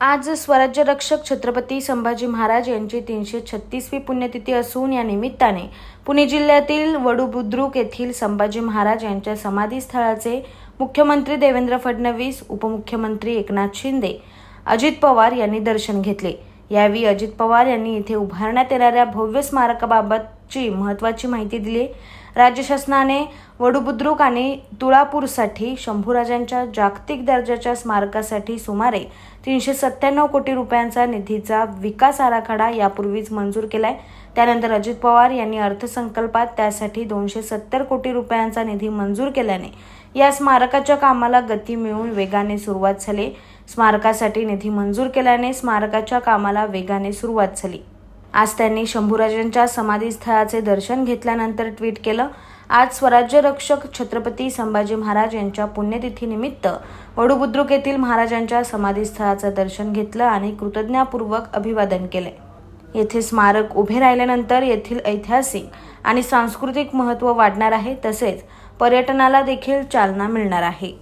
आज स्वराज्य रक्षक छत्रपती संभाजी महाराज यांची तीनशे छत्तीसवी पुण्यतिथी असून या निमित्ताने पुणे जिल्ह्यातील वडुबुद्रुक येथील संभाजी महाराज यांच्या समाधीस्थळाचे मुख्यमंत्री देवेंद्र फडणवीस उपमुख्यमंत्री एकनाथ शिंदे अजित पवार यांनी दर्शन घेतले. यावेळी अजित पवार यांनी इथे उभारण्यात येणाऱ्या भव्य स्मारकाबाबत ची महत्त्वाची माहिती दिली. राज्य शासनाने वडुबुद्रुक आणि तुळापूरसाठी शंभूराजांच्या जागतिक दर्जाच्या स्मारकासाठी सुमारे तीनशे सत्त्याण्णव कोटी रुपयांचा निधीचा विकास आराखडा यापूर्वीच मंजूर केलाय. त्यानंतर अजित पवार यांनी अर्थसंकल्पात त्यासाठी दोनशे सत्तर कोटी रुपयांचा निधी मंजूर केल्याने या स्मारकाच्या कामाला गती मिळून वेगाने सुरुवात झाली. स्मारकासाठी निधी मंजूर केल्याने स्मारकाच्या कामाला वेगाने सुरुवात झाली. आज त्यांनी शंभूराजांच्या समाधीस्थळाचे दर्शन घेतल्यानंतर ट्विट केलं आज स्वराज्य रक्षक छत्रपती संभाजी महाराज यांच्या पुण्यतिथीनिमित्त वडुबुद्रुक येथील महाराजांच्या समाधीस्थळाचं दर्शन घेतलं आणि कृतज्ञापूर्वक अभिवादन केले. येथे स्मारक उभे राहिल्यानंतर येथील ऐतिहासिक आणि सांस्कृतिक महत्त्व वाढणार आहे तसेच पर्यटनाला देखील चालना मिळणार आहे.